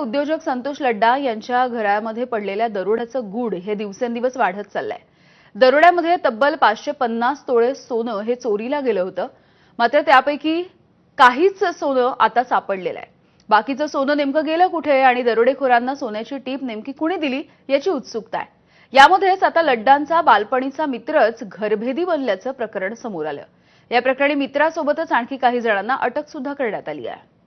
उद्योजक संतोष लड्डा यांच्या घरामध्ये पडलेल्या दरोड्याचं गुढ हे दिवसेंदिवस वाढत चाललंय. दरोड्यामध्ये तब्बल पाचशे पन्नास तोळे सोनं हे चोरीला गेलं होतं. मात्र त्यापैकी काहीच सोनं आता सापडलेलं आहे. बाकीचं सोनं नेमकं गेलं कुठे आणि दरोडेखोरांना सोन्याची टीप नेमकी कुणी दिली याची उत्सुकता आहे. यामध्येच आता लड्डांचा बालपणीचा मित्रच घरभेदी बनल्याचं प्रकरण समोर आलं. या प्रकरणी मित्रासोबतच आणखी काही जणांना अटक सुद्धा करण्यात आली आहे.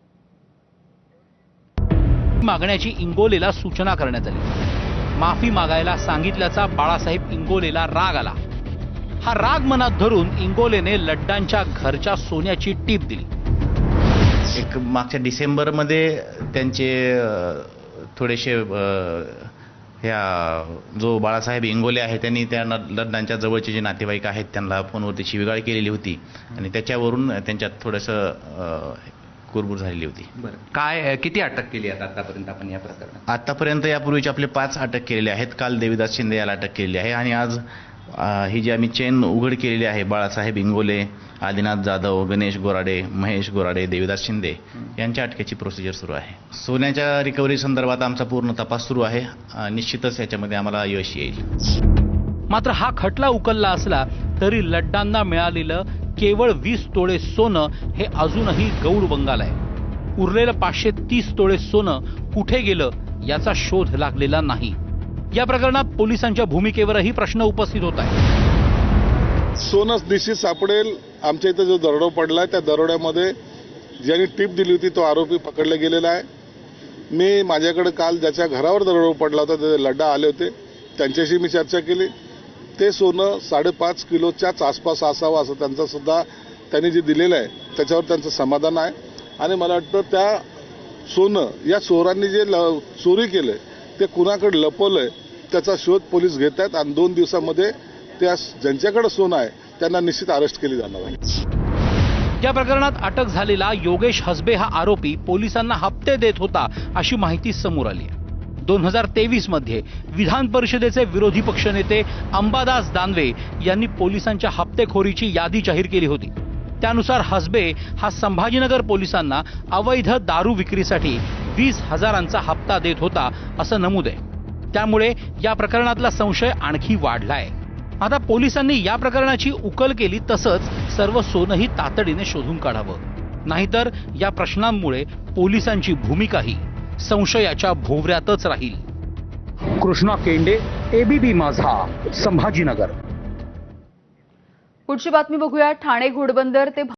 मागण्याची इंगोलेला सूचना करण्यात आली. माफी मागायला सांगितल्याचा बाळासाहेब इंगोलेला राग आला. हा राग मनात धरून इंगोलेने लड्डांच्या घरच्या सोन्याची टीप दिली. एक मागच्या डिसेंबरमध्ये त्यांचे थोडेसे ह्या जो बाळासाहेब इंगोले आहे त्यांनी त्या लड्डांच्या जवळचे जे नातेवाईक आहेत त्यांना फोनवरती शिविगाळ केलेली होती. आणि त्याच्यावरून त्यांच्यात थोडंसं कुरबुर झालेली होती. बरं. काय किती अटक केली आता आतापर्यंत आपण या प्रकरणात? आतापर्यंत यापूर्वीचे आपले पाच अटक केलेले आहेत. काल देवीदास शिंदे याला अटक केलेली आहे. आणि आज ही जी आम्ही चेन उघड केलेली आहे बाळासाहेब इंगोले आदिनाथ जाधव गणेश गोराडे महेश गोराडे देवीदास शिंदे यांच्या अटकेची प्रोसिजर सुरू आहे. सोन्याच्या रिकव्हरी संदर्भात आमचा पूर्ण तपास सुरू आहे. निश्चितच याच्यामध्ये आम्हाला यश येईल. मात्र हा खटला उकलला असला तरी लड्डांना मिळालेलं केवळ वीस तोळे सोनं हे अजूनही गौड बंगाल आहे. उरलेलं पाचशे तीस तोळे सोनं कुठे गेलं याचा शोध लागलेला नाही. या प्रकरणात पोलिसांच्या भूमिकेवरही प्रश्न उपस्थित होत आहे सोनच निश्चित सापडेल. आमच्या इथं जो दरोडा पडलाय त्या दरोड्यामध्ये ज्यांनी टीप दिली होती तो आरोपी पकडला गेलेला आहे. मी माझ्याकडे काल ज्याच्या घरावर दरोडा पडला होता ते लड्डा आले होते. त्यांच्याशी मी चर्चा केली. ते सोनं साडेपाच किलोच्याच आसपास असावं असं त्यांचा सुद्धा त्यांनी जे दिलेलं आहे त्याच्यावर त्यांचं समाधान आहे. आणि मला वाटतं त्या सोनं या चोरांनी जे ल चोरी केलं ते कुणाकडे लपवलं आहे त्याचा शोध पोलीस घेत आहेत आणि दोन दिवसामध्ये त्या ज्यांच्याकडे सोनं आहे त्यांना निश्चित अरेस्ट केली जाणार आहे. या प्रकरणात अटक झालेला योगेश हसबे हा आरोपी पोलिसांना हप्ते देत होता अशी माहिती समोर आली आहे. दोन हजार तेवीसमध्ये विधान परिषदेचे विरोधी पक्षनेते अंबादास दानवे यांनी पोलिसांच्या हप्तेखोरीची यादी जाहीर केली होती. त्यानुसार हसबे हा संभाजीनगर पोलिसांना अवैध दारू विक्रीसाठी वीस हजारांचा हप्ता देत होता असं नमूद आहे. त्यामुळे या प्रकरणातला संशय आणखी वाढलाय. आता पोलिसांनी या प्रकरणाची उकल केली तसंच सर्व सोनंही तातडीने शोधून काढावं. नाहीतर या प्रश्नांमुळे पोलिसांची भूमिकाही संशयाच्या भोवऱ्यातच राहील. कृष्णा केंडे एबीपी माझा संभाजीनगर. पुढची बातमी बघूया. ठाणे घोडबंदर ते